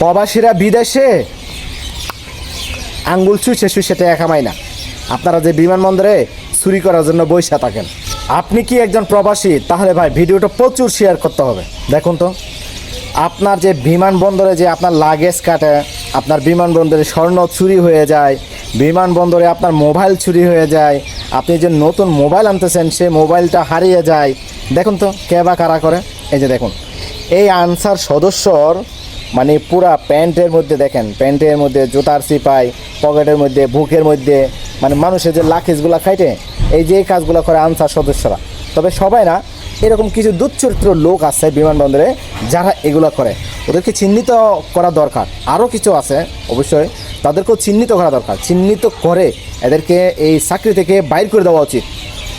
প্রবাসীরা বিদেশে আঙ্গুল ছুঁচে শুষে টাকা কামায় না। আপনারা যে বিমানবন্দরে চুরি করার জন্য বৈশা থাকেন। আপনি কি একজন প্রবাসী? তাহলে ভাই, ভিডিওটা প্রচুর শেয়ার করতে হবে। দেখুন তো, আপনার যে বিমানবন্দরে যে আপনার লাগেজ কাটে, আপনার বিমানবন্দরে স্বর্ণ চুরি হয়ে যায়, বিমানবন্দরে আপনার মোবাইল চুরি হয়ে যায়, আপনি যে নতুন মোবাইল আনতেছেন সে মোবাইলটা হারিয়ে যায়। দেখুন তো, কে বা কারা করে? এই যে দেখুন, এই আনসার সদস্যর মানে পুরা প্যান্টের মধ্যে দেখেন, প্যান্টের মধ্যে জুতার সিপাই, পকেটের মধ্যে, বুকের মধ্যে মানে মানুষের যে লাকেজগুলো খাইটে, এই যে কাজগুলো করে আনসার সদস্যরা। তবে সবাই না, এরকম কিছু দুচ্চরিত্র লোক আছে বিমানবন্দরে যারা এগুলো করে। ওদেরকে চিহ্নিত করা দরকার। আরও কিছু আছে, অবশ্যই, তাদেরকেও চিহ্নিত করা দরকার। চিহ্নিত করে এদেরকে এই চাকরি থেকে বাইর করে দেওয়া উচিত।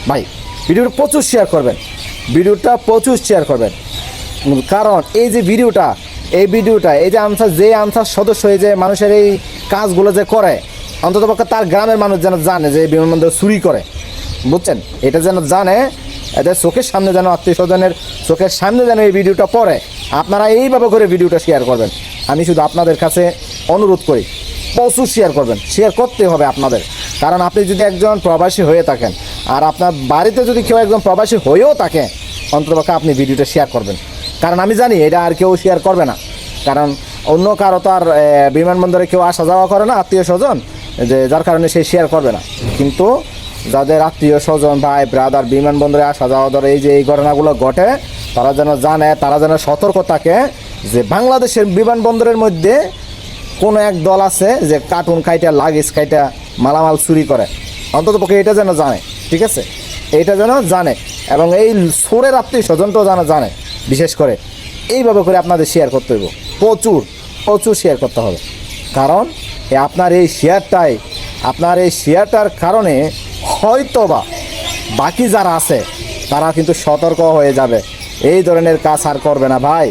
ভাই, ভিডিওটা প্রচুর শেয়ার করবেন। ভিডিওটা প্রচুর শেয়ার করবেন। কারণ এই যে ভিডিওটা এই ভিডিওটা, এই যে আনসার যে আনসার সদস্য হয়ে যে মানুষের এই কাজগুলো যে করে অন্তত পক্ষে তার গ্রামের মানুষ যেন জানে যে বিমানবন্দর চুরি করে। বুঝছেন? এটা যেন জানে এদের চোখের সামনে যেন আত্মীয় স্বজনের চোখের সামনে যেন এই ভিডিওটা পড়ে, আপনারা এইভাবে করে ভিডিওটা শেয়ার করবেন। আমি শুধু আপনাদের কাছে অনুরোধ করি, প্রচুর শেয়ার করবেন। শেয়ার করতে হবে আপনাদের। কারণ আপনি যদি একজন প্রবাসী হয়ে থাকেন, আর আপনার বাড়িতে যদি কেউ একজন প্রবাসী হয়েও থাকে, অন্ততপক্ষে আপনি ভিডিওটা শেয়ার করবেন। কারণ আমি জানি এটা আর কেউ শেয়ার করবে না। কারণ অন্য কারও তো আর বিমানবন্দরে কেউ আসা যাওয়া করে না, আত্মীয় স্বজন, যে যার কারণে সে শেয়ার করবে না। কিন্তু যাদের আত্মীয় স্বজন, ভাই ব্রাদার বিমানবন্দরে আসা যাওয়া ধরে এই যে এই ঘটনাগুলো ঘটে, তারা যেন জানে, তারা যেন সতর্ক থাকে যে বাংলাদেশের বিমানবন্দরের মধ্যে কোনো এক দল আছে যে কার্টুন খাইটা লাগেজ খাইটা, মালামাল চুরি করে। অন্তত পক্ষে এটা যেন জানে, ঠিক আছে? এইটা যেন জানে। এবং এই সোরের আত্মীয় স্বজনটাও যেন জানে। বিশেষ করে এইভাবে করে আপনাদের শেয়ার করতে হইব। প্রচুর প্রচুর শেয়ার করতে হবে। কারণ আপনার এই শেয়ারটাই আপনার এই শেয়ারটার কারণে হয়তোবা বাকি যারা আছে তারা কিন্তু সতর্ক হয়ে যাবে। এই ধরনের কাজ আর করবে না ভাই।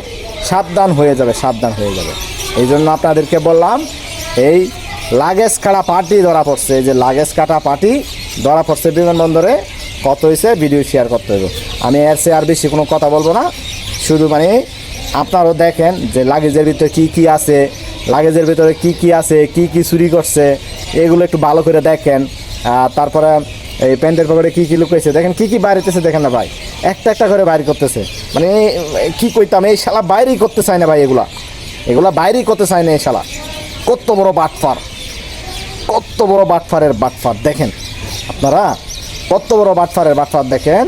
সাবধান হয়ে যাবে, সাবধান হয়ে যাবে। এই জন্য আপনাদেরকে বললাম, এই লাগেজ কাটা পার্টি ধরা পড়ছে। যে লাগেজ কাটা পার্টি ধরা পড়ছে বিমানবন্দরে, কত হয়েছে ভিডিও শেয়ার করতে হবে আমি এর চেয়ে আর বেশি কোনো কথা বলব না। শুধু মানে আপনারাও দেখেন যে লাগেজের ভিতরে কি কি আছে, লাগেজের ভিতরে কি কি আছে, কি কি চুরি করছে, এগুলো একটু ভালো করে দেখেন। তারপরে এই প্যান্টের পকেটে কী কী লুকাইছে, দেখেন কী কী বাইরেতেছে, দেখেন না ভাই। একটা একটা করে বাইরে করতেছে। মানে কি কইতাম, এই শালা বাইরেই করতে চায় না ভাই এগুলা। এগুলা বাইরেই করতে চায় না এই শালা। কত বড় বাটফার। কত বড় বাটফারের বাটফার, দেখেন। আপনারা কত বড় বাটফারের বাটফার দেখেন,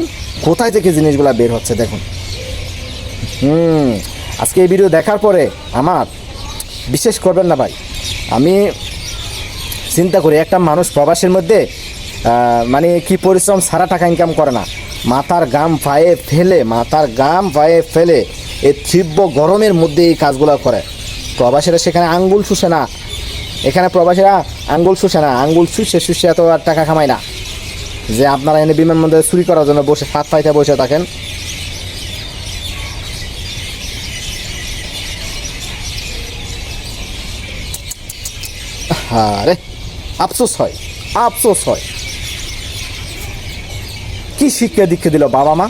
কোথায় থেকে জিনিসগুলা বের হচ্ছে, দেখুন। হুম, আজকে এই ভিডিও দেখার পরে আমার বিশেষ করবেন না ভাই, আমি চিন্তা করি একটা মানুষ প্রবাসের মধ্যে মানে কি পরিশ্রম সারা টাকা ইনকাম করে না, মাথার গাম পায়ে ফেলে, মাথার গাম পায়ে ফেলে এই তীব্র গরমের মধ্যে এই কাজগুলো করে। প্রবাসীরা সেখানে আঙ্গুল শুষে না, এখানে প্রবাসীরা আঙ্গুল শুষে না, আঙ্গুল শুষে শুষে এত আর টাকা কামায় না। যে আপনারা এনে বিমানবন্দরে চুরি করার জন্য বসে হাত পাইতে বসে থাকেন আরে আফসোস হয় আফসোস হয়। কি শিক্ষা দীক্ষা দিল বাবা মা?